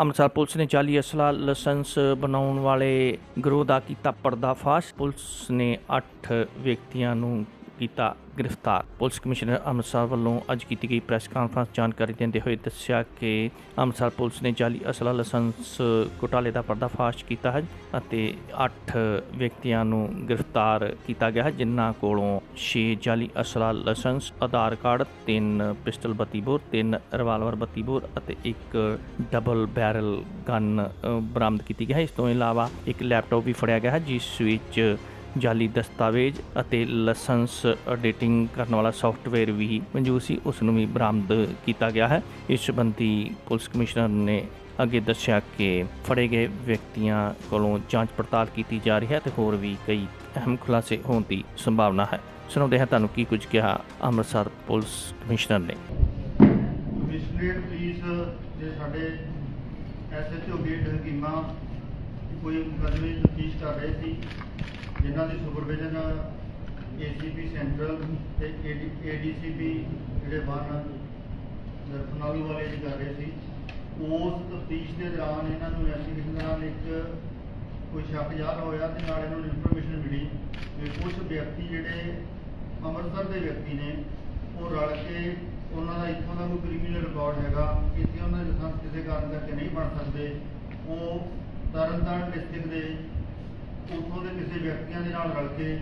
Amritsar police ਨੇ ਜਾਲੀ ਅਸਲਾ ਲਾਇਸੈਂਸ ਬਣਾਉਣ ਵਾਲੇ ਗਰੋਹ ਦਾ ਕੀਤਾ ਪਰਦਾਫਾਸ਼। ਪੁਲਿਸ ਨੇ 8 ਵਿਅਕਤੀਆਂ ਨੂੰ ਕੀਤਾ ਗ੍ਰਿਫਤਾਰ। ਪੁਲਿਸ ਕਮਿਸ਼ਨਰ ਅੰਮ੍ਰਿਤਸਰ ਵੱਲੋਂ ਅੱਜ ਕੀਤੀ ਗਈ ਪ੍ਰੈਸ ਕਾਨਫਰੰਸ ਜਾਣਕਾਰੀ ਦਿੰਦੇ ਹੋਏ ਦੱਸਿਆ ਕਿ ਅੰਮ੍ਰਿਤਸਰ ਪੁਲਿਸ ਨੇ ਜਾਲੀ ਅਸਲਾ ਲਾਇਸੈਂਸ ਘੁਟਾਲੇ ਦਾ ਪਰਦਾਫਾਸ਼ ਕੀਤਾ ਹੈ ਅਤੇ 8 ਵਿਅਕਤੀਆਂ ਨੂੰ ਗ੍ਰਿਫਤਾਰ ਕੀਤਾ ਗਿਆ ਹੈ, ਜਿਨ੍ਹਾਂ ਕੋਲੋਂ 6 ਜਾਲੀ ਅਸਲਾ license, Aadhaar card 3 pistol 32 bore 3 revolver 32 bore ਅਤੇ ਇੱਕ ਡਬਲ ਬੈਰਲ ਗਨ ਬਰਾਮਦ ਕੀਤੀ ਗਈ ਹੈ। ਇਸ ਤੋਂ ਇਲਾਵਾ ਇੱਕ ਲੈਪਟਾਪ ਵੀ ਫੜਿਆ ਗਿਆ ਹੈ, ਜਿਸ ਵਿੱਚ ਜਾਲੀ ਦਸਤਾਵੇਜ਼ ਅਤੇ ਲਾਇਸੈਂਸ ਐਡੀਟਿੰਗ ਕਰਨ ਵਾਲਾ ਸੌਫਟਵੇਅਰ ਵੀ ਮੌਜੂਦ ਸੀ ਉਸ ਨੂੰ ਵੀ ਬਰਾਮਦ ਕੀਤਾ ਗਿਆ ਹੈ। ਇਸ ਸੰਬੰਧੀ ਪੁਲਿਸ ਕਮਿਸ਼ਨਰ ਨੇ ਅੱਗੇ ਦੱਸਿਆ ਕਿ ਫੜੇ ਗਏ ਵਿਅਕਤੀਆਂ ਕੋਲੋਂ ਜਾਂਚ ਪੜਤਾਲ ਕੀਤੀ ਜਾ ਰਹੀ ਹੈ ਤੇ ਹੋਰ ਵੀ ਕਈ ਅਹਿਮ ਖੁਲਾਸੇ ਹੋਣ ਦੀ ਸੰਭਾਵਨਾ ਹੈ। ਸੁਣਾਉਂਦੇ ਹਾਂ ਤੁਹਾਨੂੰ ਕੀ ਕੁਝ ਕਿਹਾ ਅੰਮ੍ਰਿਤਸਰ ਪੁਲਿਸ ਕਮਿਸ਼ਨਰ ਨੇ। ਕਮਿਸ਼ਨਰੇਟ, ਪੁਲਿਸ ਦੇ ਸਾਡੇ ਐਸਐਚਓ ਗੇਟ ਹਕੀਮਾ ਕੋਈ ਮੁਕੱਦਮੇ ਦੀ ਤਫਤੀਸ਼ ਕਰ ਰਹੇ ਸੀ। ਜਿਨ੍ਹਾਂ ਦੀ ਸੁਪਰਵਿਜ਼ਨ, ਏਸੀਪੀ ਸੈਂਟਰਲ ਤੇ ਏਡੀਸੀਪੀ ਜਿਹੜੇ ਬਨ ਦਰਪਨਾਲੂ ਵਾਲੇ ਜੀ ਕਰ ਰਹੇ ਸੀ, ਉਸ ਤਫਤੀਸ਼ ਦੇ ਦੌਰਾਨ ਇਹਨਾਂ ਨੂੰ ਇਨਵੈਸਟੀਗੇਸ਼ਨ ਦੌਰਾਨ ਇੱਕ ਕੋਈ ਸ਼ੱਕ ਜ਼ਾਹਰ ਹੋਇਆ ਤੇ ਨਾਲ ਇਹਨਾਂ ਨੂੰ ਇਨਫੋਰਮੇਸ਼ਨ ਮਿਲੀ ਕਿ ਕੁਝ ਵਿਅਕਤੀ ਜਿਹੜੇ ਅੰਮ੍ਰਿਤਸਰ ਦੇ ਵਿਅਕਤੀ ਨੇ, ਉਹ ਰਲ ਕੇ ਉਹਨਾਂ ਦਾ ਇੱਥੋਂ ਦਾ ਕੋਈ ਕ੍ਰਿਮੀਨਲ ਰਿਕਾਰਡ ਹੈਗਾ, ਇੱਥੇ ਉਹਨਾਂ ਦੇ ਲਾਇਸੈਂਸ ਕਿਸੇ ਕਾਰਨ ਕਰਕੇ ਨਹੀਂ ਬਣ ਸਕਦੇ, ਉਹ ਤਰਨਤਾਰਨ ਡਿਸਟ੍ਰਿਕਟ ਦੇ ਉੱਥੋਂ ਦੇ ਕਿਸੇ ਵਿਅਕਤੀਆਂ ਦੇ ਨਾਲ ਰਲ ਕੇ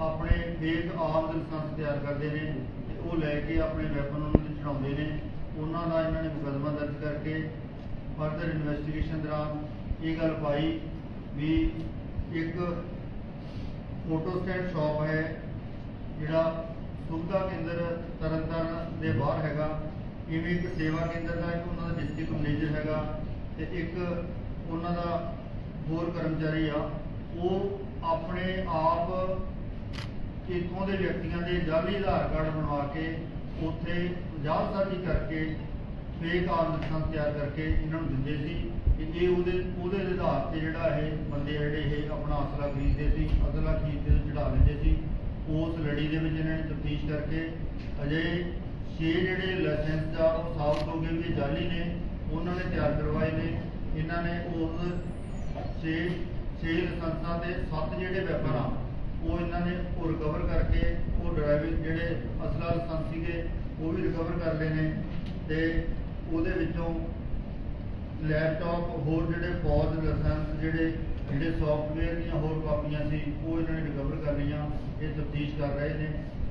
ਆਪਣੇ ਫੇਕ ਆਰਮ ਦੇ ਲਾਇਸੈਂਸ ਤਿਆਰ ਕਰਦੇ ਨੇ ਤੇ ਉਹ ਲੈ ਕੇ ਆਪਣੇ ਵੈਪਨ ਉਹਨਾਂ ਨੂੰ ਚੜਾਉਂਦੇ ਨੇ। ਉਹਨਾਂ ਦਾ ਇਹਨਾਂ ਨੇ ਮੁਕੱਦਮਾ ਦਰਜ ਕਰਕੇ ਫਰਦਰ ਇਨਵੈਸਟੀਗੇਸ਼ਨ ਦੌਰਾਨ ਇਹ ਗੱਲ ਪਾਈ ਵੀ ਇੱਕ ਫੋਟੋ ਸਟੈਂਡ ਸ਼ਾਪ ਹੈ, ਜਿਹੜਾ ਸੁਵਿਧਾ ਕੇਂਦਰ ਤਰਨਤਾਰਨ ਦੇ ਬਾਹਰ ਹੈਗਾ। ਇਵੇਂ ਇੱਕ ਸੇਵਾ ਕੇਂਦਰ ਦਾ ਇੱਕ ਉਹਨਾਂ ਦਾ ਡਿਸਟ੍ਰਿਕਟ ਮੈਨੇਜਰ ਹੈਗਾ ਤੇ ਇੱਕ ਉਹਨਾਂ ਦਾ ਹੋਰ ਕਰਮਚਾਰੀ ਆ ਉਹ ਆਪਣੇ ਆਪ ਇੱਥੋਂ ਦੇ ਵਿਅਕਤੀਆਂ ਦੇ ਜਾਲੀ ਆਧਾਰ ਕਾਰਡ ਬਣਵਾ ਕੇ ਉੱਥੇ ਜਾਲਸਾਜ਼ੀ ਕਰਕੇ ਫੇਕ ਆਰਮ ਤਿਆਰ ਕਰਕੇ ਇਹਨਾਂ ਨੂੰ ਦਿੰਦੇ ਸੀ ਕਿ ਇਹ ਉਹਦੇ ਉਹਦੇ ਆਧਾਰ ਤੇ ਜਿਹੜਾ ਇਹ ਬੰਦੇ ਜਿਹੜੇ ਇਹ ਆਪਣਾ ਅਸਲਾ ਖਰੀਦਦੇ ਸੀ, ਅਸਲਾ ਖਰੀਦਦੇ ਤੇ ਚੜਾ ਲੈਂਦੇ ਸੀ। ਉਸ ਲੜੀ ਦੇ ਵਿੱਚ ਇਹਨਾਂ ਨੇ ਤਫਤੀਸ਼ ਕਰਕੇ ਅਜੇ ਛੇ ਜਿਹੜੇ ਲਾਇਸੈਂਸ ਦਾ ਉਹ ਸਾਬਤ ਹੋ ਗਏ ਵੀ ਇਹ ਜਾਲੀ ਨੇ, ਉਹਨਾਂ ਨੇ ਤਿਆਰ ਕਰਵਾਏ ਨੇ। ਇਹਨਾਂ ਨੇ ਉਸ ਛੇ 6 ਲਾਇਸੈਂਸਾਂ ਦੇ ਸੱਤ ਜਿਹੜੇ ਵੈਪਨ ਆ, ਉਹ ਇਹਨਾਂ ਨੇ ਉਹ ਰਿਕਵਰ ਕਰਕੇ ਉਹ ਡਰਾਈਵਿੰਗ ਜਿਹੜੇ ਅਸਲਾ ਲਾਇਸੈਂਸ ਸੀਗੇ, ਉਹ ਵੀ ਰਿਕਵਰ ਕਰ ਲਏ ਨੇ ਤੇ ਉਹਦੇ ਵਿੱਚੋਂ ਲੈਪਟਾਪ ਹੋਰ ਜਿਹੜੇ ਫੌਜ ਲਾਇਸੈਂਸ ਜਿਹੜੇ ਜਿਹੜੇ ਸੌਫਟਵੇਅਰ ਦੀਆਂ ਹੋਰ ਕਾਪੀਆਂ ਸੀ, ਉਹ ਇਹਨਾਂ ਨੇ ਰਿਕਵਰ ਕਰ ਲਈਆਂ, ਇਹ ਤਫਤੀਸ਼ ਕਰ ਰਹੇ ਨੇ।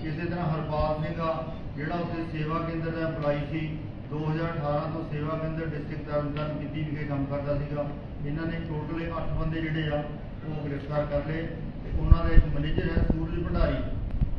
ਇਸੇ ਤਰ੍ਹਾਂ ਹਰਪਾਲ ਸਿੰਘ ਆ, ਜਿਹੜਾ ਉੱਥੇ ਸੇਵਾ ਕੇਂਦਰ ਦਾ EMPLOYE ਸੀ 2018 ਤੋਂ ਸੇਵਾ ਕੇਂਦਰ ਡਿਸਟ੍ਰਿਕਟ ਤਰਨਤਾਰਨ ਕੀਤੀ ਵਿਖੇ ਕੰਮ ਕਰਦਾ ਸੀਗਾ। ਇਹਨਾਂ ਨੇ ਟੋਟਲ 8 ਬੰਦੇ ਜਿਹੜੇ ਆ, ਉਹ ਗ੍ਰਿਫਤਾਰ ਕਰ ਲਏ ਤੇ ਉਹਨਾਂ ਦਾ ਇੱਕ ਮੈਨੇਜਰ ਹੈ ਸੂਰਜ ਭੰਡਾਰੀ,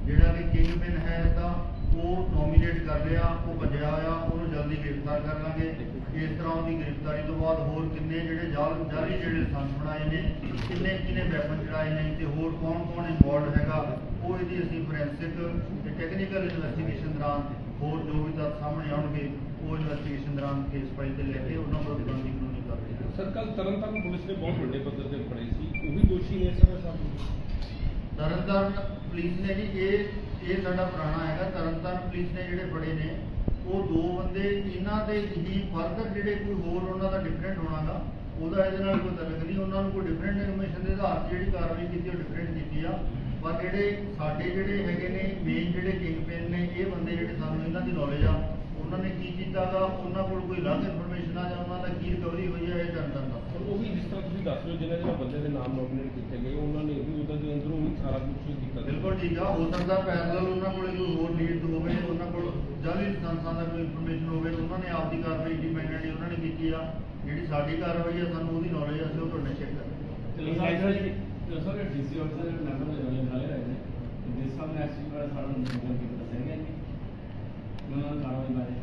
ਜਿਹੜਾ ਕਿ ਕਿੰਗਪਿਨ ਹੈ ਤਾਂ ਉਹ ਨੋਮੀਨੇਟ ਕਰ ਲਿਆ, ਉਹ ਭੱਜਿਆ ਹੋਇਆ, ਉਹਨੂੰ ਜਲਦੀ ਗ੍ਰਿਫਤਾਰ ਕਰ ਲਾਂਗੇ। ਇਸ ਤਰ੍ਹਾਂ ਉਹਦੀ ਗ੍ਰਿਫਤਾਰੀ ਤੋਂ ਬਾਅਦ ਹੋਰ ਕਿੰਨੇ ਜਿਹੜੇ ਜਾਲ ਜਾਲੀ ਜਿਹੜੇ ਲਾਇਸੈਂਸ ਬਣਾਏ ਨੇ ਕਿੰਨੇ ਕਿੰਨੇ ਵੈਪਨ ਚੜਾਏ ਨੇ ਤੇ ਹੋਰ ਕੌਣ ਕੌਣ ਇਨਵੋਲਡ ਹੈਗਾ ਉਹ ਇਹਦੀ ਅਸੀਂ ਫੋਰੈਂਸਿਕ ਤੇ ਟੈਕਨੀਕਲ ਇਨਵੈਸਟੀਗੇਸ਼ਨ ਦੌਰਾਨ ਹੋਰ ਜੋ ਵੀ ਤੱਥ ਸਾਹਮਣੇ ਆਉਣਗੇ ਉਹ ਇਨਵੈਸਟੀਗੇਸ਼ਨ ਦੌਰਾਨ ਕੇਸ ਫਾਈਲ ਤੇ ਲੈ ਕੇ ਉਹਨਾਂ ਕੋਲ ਬਣਦੀ ਕਾਨੂੰਨੀ ਕਾਰਵਾਈ ਸਰ ਕੱਲ ਤਰਨਤਾਰਨ ਪੁਲਿਸ ਨੇ ਬਹੁਤ ਵੱਡੇ ਪੱਧਰ ਤੇ ਫੜੇ ਸੀ ਉਹ ਵੀ ਦੋਸ਼ੀ ਨੇ ਸਰ ਸਾਹਿਬ ਤਰਨਤਾਰਨ ਪੁਲਿਸ ਨੇ ਜੀ ਇਹ ਇਹ ਸਾਡਾ ਪੁਰਾਣਾ ਹੈਗਾ ਤਰਨਤਾਰਨ ਪੁਲਿਸ ਨੇ ਜਿਹੜੇ ਫੜੇ ਨੇ ਉਹ ਦੋ ਬੰਦੇ ਇਹਨਾਂ ਦੇ ਹੀ ਫਰਦਰ ਜਿਹੜੇ ਕੋਈ ਹੋਰ ਉਹਨਾਂ ਦਾ ਡਿਫਰੈਂਟ ਹੋਣਾਗਾ ਉਹਦਾ ਇਹਦੇ ਨਾਲ ਕੋਈ ਤਲਕ ਨਹੀਂ ਉਹਨਾਂ ਨੂੰ ਕੋਈ ਡਿਫਰੈਂਟ ਇਨਫੋਰਮੇਸ਼ਨ ਦੇ ਆਧਾਰ ਤੇ ਜਿਹੜੀ ਕਾਰਵਾਈ ਕੀਤੀ ਉਹ ਡਿਫਰੈਂਟ ਕੀਤੀ ਆ। ਪਰ ਜਿਹੜੇ ਸਾਡੇ ਜਿਹੜੇ ਹੈਗੇ ਨੇ ਮੇਨ ਜਿਹੜੇ ਕਿੰਗ ਪਿਨ ਨੇ ਇਹ ਬੰਦੇ ਜਿਹੜੇ ਸਾਨੂੰ ਇਹਨਾਂ ਦੀ ਨੌਲੇਜ ਆ ਉਹਨਾਂ ਨੇ ਕੀ ਕੀਤਾਗਾ ਉਹਨਾਂ ਕੋਲ ਕੋਈ ਅਲੱਗ ਇਨਫੋਰਮੇਸ਼ਨ ਆ ਜਾਂ ਉਹਨਾਂ ਦਾ ਕੀ ਰਿਕਵਰੀ ਹੋਈ ਹੈ ਇਹ ਜਾਣਦਾ ਦਾ ਉਹ ਵੀ ਜਿਸ ਤਰ੍ਹਾਂ ਤੁਸੀਂ ਦੱਸ ਰਹੇ ਹੋ ਜਿਹਨਾਂ ਜਿਹਨਾਂ ਬੰਦੇ ਦੇ ਨਾਮ ਨੋਮੀਨੇਟ ਕੀਤੇ ਗਏ ਉਹਨਾਂ ਨੇ ਵੀ ਉਹਦਾ ਦੇ ਅੰਦਰੋਂ ਵੀ ਸਾਰਾ ਕੁਝ ਕੀਤਾ ਬਿਲਕੁਲ ਠੀਕ ਆ ਹੋ ਸਕਦਾ ਪੈਰਲਲ ਉਹਨਾਂ ਕੋਲੇ ਕੋਈ ਹੋਰ ਲੀਡ ਹੋਵੇ ਉਹਨਾਂ ਕੋਲ ਜਾਲੀ ਸੰਸਥਾ ਦਾ ਕੋਈ ਇਨਫੋਰਮੇਸ਼ਨ ਹੋਵੇ ਉਹਨਾਂ ਨੇ ਆਪਦੀ ਕਾਰਵਾਈ ਇੰਡੀਪੈਂਡੈਂਟਲੀ ਉਹਨਾਂ ਨੇ ਕੀਤੀ ਆ ਜਿਹੜੀ ਸਾਡੀ ਕਾਰਵਾਈ ਆ ਸਾਨੂੰ ਉਹਦੀ ਨੌਲੇਜ ਆ ਅਸੀਂ ਉਹ ਤੁਹਾਡੇ ਚੈੱਕ ਕਰਾਂਗੇ। ਸਰ ਡੀਸੀ ਆਫਿਸਰ ਦੇ ਮੈਂਬਰ ਹੋ ਜਾਣੇ ਨਾਲੇ ਰਹੇ ਨੇ ਜਿਸ ਸਾਹਮਣੇ ਐਸਪੀ ਵਾਲਾ ਸਾਡਾ ਨੰਬਰ ਕੀਤਾ ਦੱਸਿਆ ਗਿਆ ਜੀ। ਉਹਨਾਂ ਦਾ ਕਾਰਵਾਈ ਬਾਰੇ।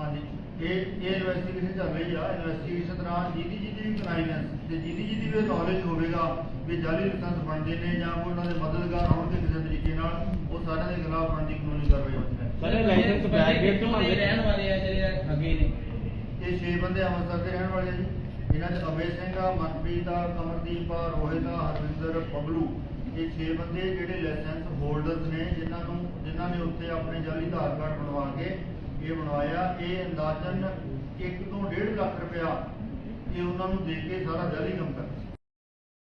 ਹਾਂਜੀ। ਇਹ ਇਹ ਇਨਵੈਸਟੀਗੇਸ਼ਨ ਚੱਲ ਰਹੀ ਆ। ਇਨਵੈਸਟੀਗੇਸ਼ਨ ਦੌਰਾਨ ਜਿਹਦੀ ਜਿਹਦੀ ਵੀ ਕਨਾਈਨੈਂਸ ਤੇ ਜਿਹਦੀ ਜਿਹਦੀ ਵੀ ਨੌਲੇਜ ਹੋਵੇਗਾ ਵੀ ਜਾਲੀ ਲਾਇਸੈਂਸ ਬਣਦੇ ਨੇ ਜਾਂ ਕੋਈ ਉਹਨਾਂ ਦੇ ਮਦਦਗਾਰ ਹੋਣਗੇ ਕਿਸੇ ਤਰੀਕੇ ਨਾਲ ਉਹ ਸਾਰਿਆਂ ਦੇ ਖਿਲਾਫ ਬਣਦੀ ਕਾਨੂੰਨੀ ਕਾਰਵਾਈ ਹੋਣੀ ਹੈ। ਸਾਰੇ ਲਾਇਸੈਂਸ ਬੈਕ ਗੇਟ ਤੋਂ ਦੇ ਰਹਿਣ ਵਾਲੇ ਆ ਨੇ ਇਹ ਛੇ ਬੰਦੇ ਅੰਮ੍ਰਿਤਸਰ ਦੇ ਰਹਿਣ ਵਾਲੇ ਆ ਜੀ। ਇਹਨਾਂ 'ਚ ਅਮੇ ਸਿੰਘ ਆ, ਮਨਪ੍ਰੀਤ ਆ, ਕਮਰਦੀਪ ਆ, ਰੋਹਿਤ ਆ, ਹਰਵਿੰਦਰ ਪਬਲੂ ਇਹ ਛੇ ਬੰਦੇ ਜਿਹੜੇ ਲਾਇਸੈਂਸ ਹੋਲਡਰਸ ਨੇ, ਜਿਨ੍ਹਾਂ ਨੂੰ ਜਿਨ੍ਹਾਂ ਨੇ ਉੱਥੇ ਆਪਣੇ ਜਾਲੀ ਆਧਾਰ ਕਾਰਡ ਬਣਵਾ ਕੇ ਇਹ ਬਣਵਾਇਆ। ਇਹ ਅੰਦਾਜ਼ਨ 1 ਤੋਂ 1.5 ਲੱਖ ਰੁਪਇਆ ਇਹ ਉਹਨਾਂ ਨੂੰ ਦੇ ਕੇ ਸਾਰਾ ਜਾਲੀ ਕੰਮ ਕਰ